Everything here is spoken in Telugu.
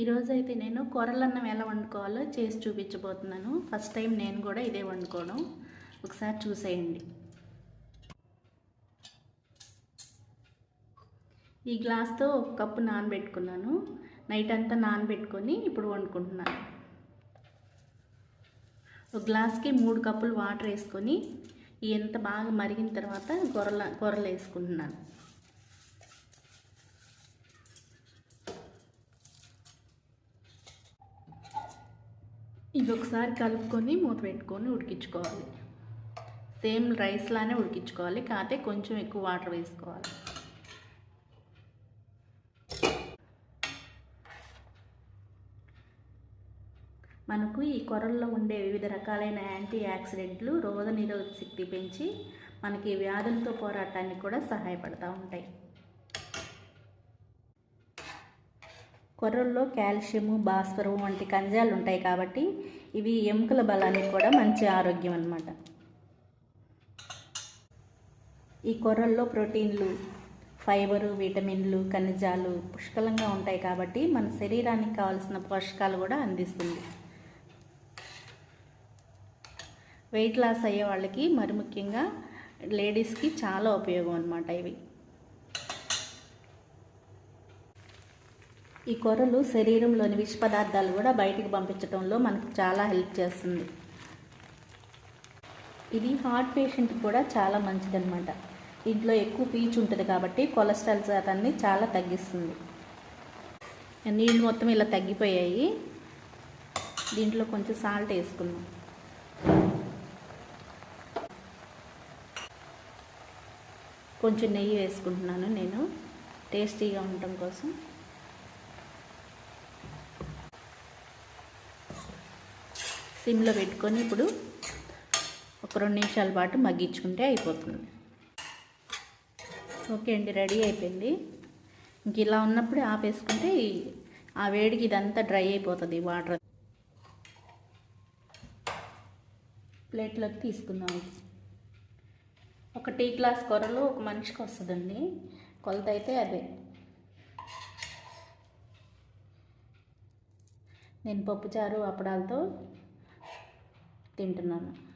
ఈరోజు అయితే నేను కూరలన్నం ఎలా వండుకోవాలో చేసి చూపించబోతున్నాను. ఫస్ట్ టైం నేను కూడా ఇదే వండుకోవడం. ఒకసారి చూసేయండి. ఈ గ్లాస్తో ఒక కప్పు నానబెట్టుకున్నాను. నైట్ అంతా నానబెట్టుకొని ఇప్పుడు వండుకుంటున్నాను. ఒక గ్లాస్కి మూడు కప్పులు వాటర్ వేసుకొని ఎంత బాగా మరిగిన తర్వాత గొర్రెల గొర్రెలు వేసుకుంటున్నాను. ఇది ఒకసారి కలుపుకొని మూత పెట్టుకొని ఉడికించుకోవాలి. సేమ్ రైస్ లానే ఉడికించుకోవాలి కాకపోతే కొంచెం ఎక్కువ వాటర్ వేసుకోవాలి. మనకు ఈ కొరల్లో ఉండే వివిధ రకాలైన యాంటీ యాక్సిడెంట్లు రోగ నిరోధక శక్తి పెంచి మనకి వ్యాధులతో పోరాటానికి కూడా సహాయపడుతూ ఉంటాయి. కొర్రల్లో కాల్షియము భాస్వరం వంటి ఖనిజాలు ఉంటాయి కాబట్టి ఇవి ఎముకల బలానికి కూడా మంచి ఆరోగ్యం అన్నమాట. ఈ కొర్రల్లో ప్రోటీన్లు ఫైబరు విటమిన్లు ఖనిజాలు పుష్కలంగా ఉంటాయి కాబట్టి మన శరీరానికి కావాల్సిన పోషకాలు కూడా అందిస్తుంది. వెయిట్ లాస్ అయ్యే వాళ్ళకి మరి ముఖ్యంగా లేడీస్కి చాలా ఉపయోగం అనమాట ఇవి. ఈ కూరలు శరీరంలోని విష పదార్థాలు కూడా బయటికి పంపించడంలో మనకు చాలా హెల్ప్ చేస్తుంది. ఇది హార్ట్ పేషెంట్కి కూడా చాలా మంచిదన్నమాట. ఇంట్లో ఎక్కువ పీచు ఉంటుంది కాబట్టి కొలెస్ట్రాల్ శాతాన్ని చాలా తగ్గిస్తుంది. నీళ్ళు మొత్తం ఇలా తగ్గిపోయాయి. దీంట్లో కొంచెం సాల్ట్ వేసుకున్నాం కొంచెం నెయ్యి వేసుకుంటున్నాను నేను. టేస్టీగా ఉండటం కోసం. సిమ్లో పెట్టుకొని ఇప్పుడు ఒక రెండు నిమిషాల పాటు మగ్గించుకుంటే అయిపోతుంది. ఓకే అండి రెడీ అయిపోయింది. ఇంక ఇలా ఉన్నప్పుడు ఆపేసుకుంటే ఆ వేడికి ఇదంతా డ్రై అయిపోతుంది వాటర్. ప్లేట్లోకి తీసుకుందాం. ఒక టీ గ్లాస్ కూరలు ఒక మనిషికి వస్తుందండి. కొలత అయితే అదే. నేను పప్పుచారు అప్పడాలతో తింటున్నాను.